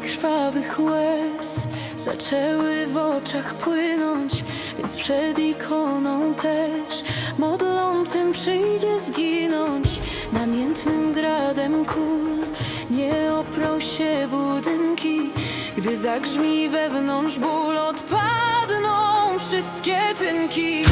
krwawych łez Zaczęły w oczach płynąć, więc przed ikoną też Modlącym przyjdzie zginąć. Namiętnym gradem kul Nie oprą się budynki, gdy zagrzmi wewnątrz ból Odpadną wszystkie tynki.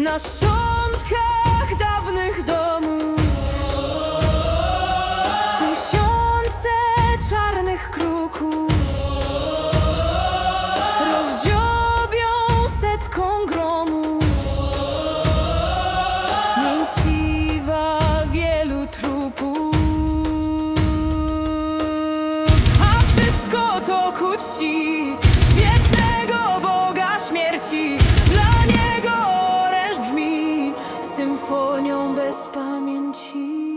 na szczątkach dawnych domów. Tysiące czarnych kruków. Rozdziobią setką gromów. Mięsiwa wielu trupów. A wszystko to kuci symfonią bez pamięci.